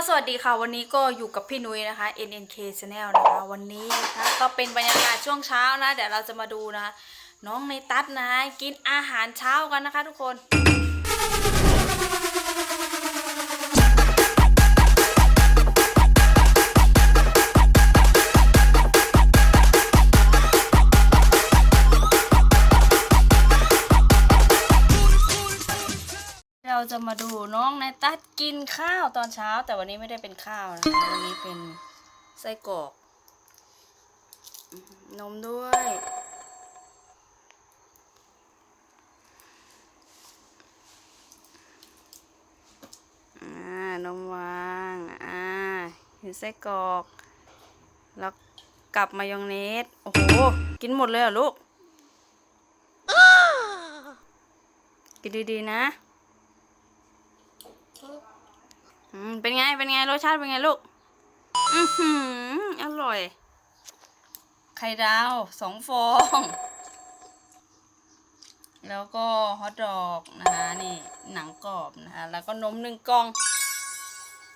ก็สวัสดีค่ะวันนี้ก็อยู่กับพี่นุ้ยนะคะ NNK Channel นะคะวันนี้นะคะก็เป็นบรรยากาศช่วงเช้านะ เดี๋ยวเราจะมาดูนะคะน้องในตัดนะ กินอาหารเช้ากันนะคะทุกคน เราจะมาดูน้องในตัดกินข้าวตอนเช้า แต่วันนี้ไม่ได้เป็นข้าวนะคะวันนี้เป็นไส้กรอกนมด้วยอ่านมวางอ่าเห็นไส้กรอก แล้วกลับมายองเนส โอ้โห กินหมดเลยเหรอลูก กินดีๆนะ อืมเป็นไง เป็นไง รสชาติเป็นไงลูก อือหือ อร่อย ไข่ดาวสองฟอง แล้วก็ฮอทดอกนะคะนี่หนังกรอบนะคะ แล้วก็นมหนึ่งกล่อง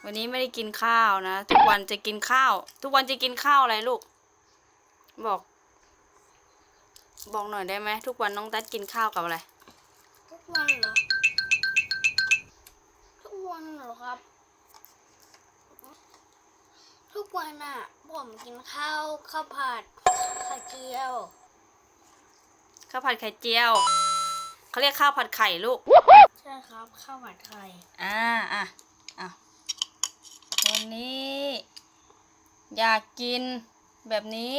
วันนี้ไม่ได้กินข้าวนะ ทุกวันจะกินข้าว ทุกวันจะกินข้าวอะไรลูก บอก บอกหน่อยได้ไหม ทุกวันน้องตัดกินข้าวกับอะไร ทุกวันเหรอ ทุกวันอะ ผมกินข้าวข้าวผัดไข่เจียวข้าวผัดไข่เจียวเขาเรียกข้าวผัดไข่ลูก ใช่ครับข้าวผัดไข่อ่าอะอะวันนี้ อยากกินแบบนี้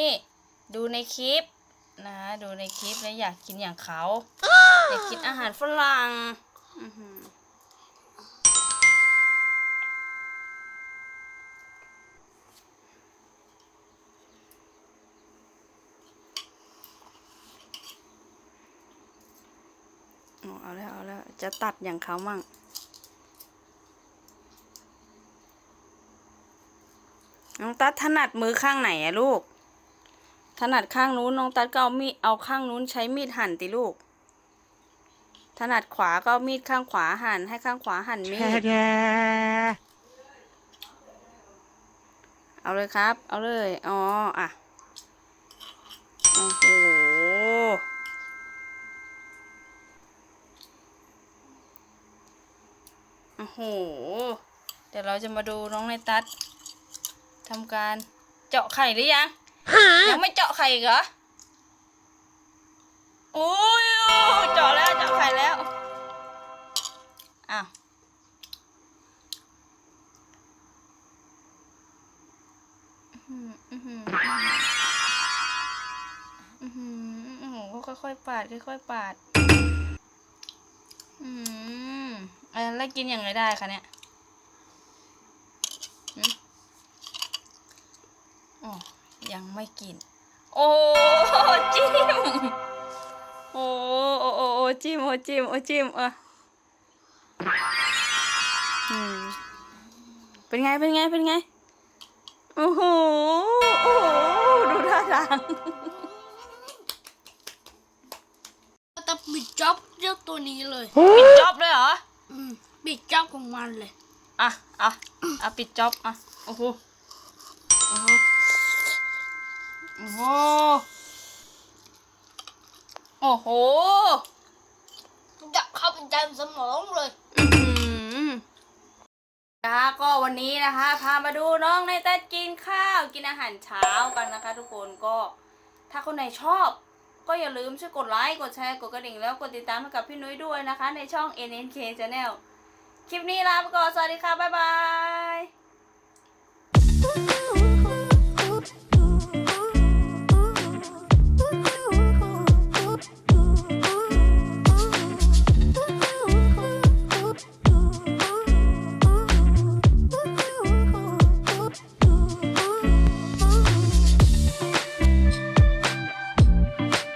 ดูในคลิปนะดูในคลิปแล้วอยากกินอย่างเขาอยากกินอาหารฝรั่ง เอาแล้วเอาแล้ว จะตัดอย่างเขามั่ง น้องตัดถนัดมือข้างไหนอะลูก ถนัดข้างนู้นน้องตัดก็เอามีดเอาข้างนู้นใช้มีดหั่นติลูก ถนัดขวาก็มีดข้างขวาหั่นให้ข้างขวาหั่นมีดเอาเลยครับ เอาเลย อ๋อ อะ โอ้โห โอ้โห เดี๋ยวเราจะมาดูน้องในตัดทำการเจาะไข่หรือยังยังไม่เจาะไข่อีกเหรออุ้ยเจาะแล้วเจาะไข่แล้วอ้าวอื้อหืออื้อหืออื้อหือโอ้โหค่อยๆปาดค่อยๆปาด อืมเออ แล้วกินอย่างไรได้คะเนี่ยหืมอ๋อยังไม่กิน โอ้จิ้มโอ้โอ้โอ้โอ้จิ้มโอ้จิ้มโอ้จิ้มอะอืมเป็นไง เป็นไง เป็นไง โอ้โห โอ้โห ดูท่าทางแต่ปิดจ็อบเจ้าตัวนี้เลย ปิดจ็อบเลยเหรออืม ปิดจ็อบของมันเลย อะอะอะปิดจ็อบอะโอ้โหโอ้โหโอ้โหโอ้โหจะเข้าไปเต็มสมองเลยอื้อหือนะคะก็วันนี้นะคะ พามาดูน้องในแต่กินข้าวกินอาหารเช้ากันนะคะ ทุกคนก็ถ้าคนไหนชอบ ก็อย่าลืมช่วยกดไลค์ กดแชร์ กดกระดิ่ง แล้วกดติดตามให้กับพี่นุ้ยด้วยนะคะ ในช่อง NNK Channel คลิปนี้ลาไปก่อน สวัสดีค่ะ บ๊ายบาย